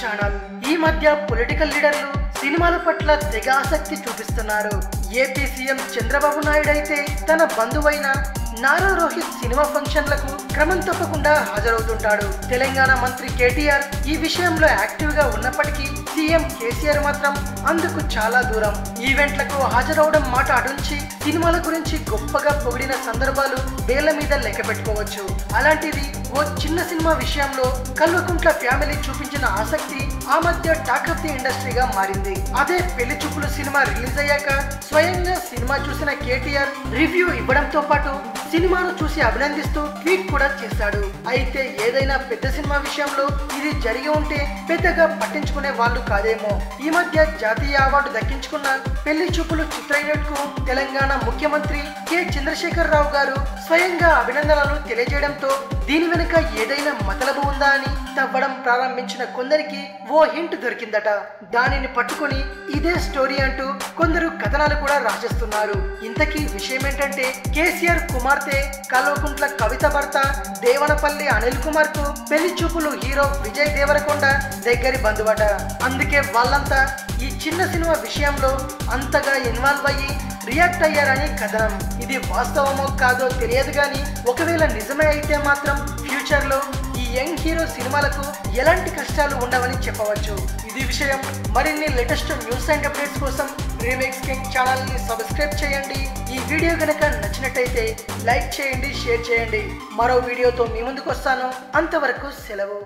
Channel. ఈ మధ్య political లీడర్లు సినిమాల పట్ల తెగ ఆసక్తి చూపిస్తున్నారు. ఏపీ సీఎం చంద్రబాబు నాయుడు అయితే తన బంధువైన నారా రోహిత్ సినిమా ఫంక్షన్లకు క్రమం తప్పకుండా హాజరవుతుంటాడు. తెలంగాణ మంత్రి కేటీఆర్ ఈ విషయంలో యాక్టివ్గా ఉన్నప్పటికీ సీఎం కేసీఆర్ మాత్రం అందుకు చాలా దూరం. ఈవెంట్లకు హాజరవడం మాట అడుంచి సినిమాల గురించి గొప్పగా పొగిడిన సందర్భాలు వేల మీద లెక్క పెట్టుకోవచ్చు. అలాంటిది ఓ చిన్న సినిమా విషయంలో కల్వకుంట్ల ఫ్యామిలీ చూపించిన ఆసక్తి ఆ మధ్య టాక్ ఆఫ్ ది ఇండస్ట్రీగా మారింది. అదే పెళ్ళి చూపులు సినిమా రిలీజ్ అయ్యాక స్వయంగా సినిమా చూసిన కేటీఆర్ రివ్యూ ఇవ్వడంతో పాటు సినిమాను చూసి అభినందిస్తూ ట్వీట్ కూడా చేశాడు. అయితే ఏదైనా పెద్ద సినిమా విషయంలో ఇది జరిగి ఉంటే పెద్దగా పట్టించుకునే వాళ్ళు కాదేమో. ఈ మధ్య జాతీయ అవార్డు దక్కించుకున్న పెళ్ళి చూపులు చిత్ర యూనిట్ తెలంగాణ ముఖ్యమంత్రి కె. చంద్రశేఖర్ రావు గారు స్వయంగా అభినందనలు తెలియజేయడంతో దీని వెనుక ఏదైనా మతలబు ఉందా అని తవ్వడం ప్రారంభించిన కొందరికి ఓ హింట్ దొరికిందట. దానిని పట్టుకొని ఇదే స్టోరీ అంటూ కొందరు కథనాలు కూడా రాసేస్తున్నారు. ఇంతకీ విషయం ఏంటంటే కేసీఆర్ కుమార్తె కల్వకుంట్ల కవిత భర్త దేవనపల్లి అనిల్ కుమార్కు పెళ్ళి చూపులు హీరో విజయ్ దేవరకొండ దగ్గరి బంధువట. అందుకే వాళ్ళంతా ఈ చిన్న సినిమా విషయంలో అంతగా ఇన్వాల్వ్ అయ్యి రియాక్ట్ అయ్యారని కథనం. ఇది వాస్తవమో కాదో తెలియదు కానీ ఒకవేళ నిజమే అయితే మాత్రం ఫ్యూచర్లో యంగ్ హీరో సినిమాలకు ఎలాంటి కష్టాలు ఉండవని చెప్పవచ్చు. ఇది విషయం మరిన్ని లేటెస్ట్ న్యూస్ అండ్ అప్డేట్స్ కోసం రీమేక్స్ కింగ్ ఛానల్ని సబ్స్క్రైబ్ చేయండి. ఈ వీడియో గనక నచ్చినట్టయితే లైక్ చేయండి షేర్ చేయండి. మరో వీడియోతో మీ ముందుకు వస్తాను. అంతవరకు సెలవు.